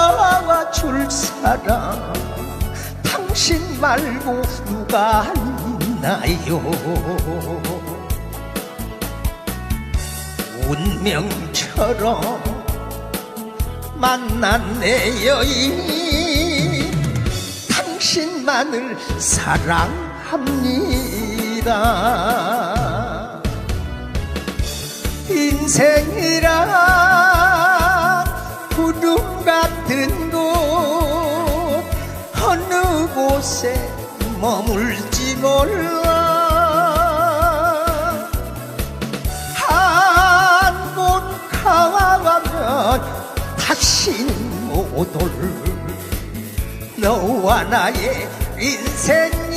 안아줄 사람. 당신 말고 누가 있나요? 운명처럼 만난 내 여인 당신만을 사랑합니다. 인생이란 구름 어느 곳에 머물지 몰라. 한번 가가면 다시는 못 올. 너와 나의 인생이기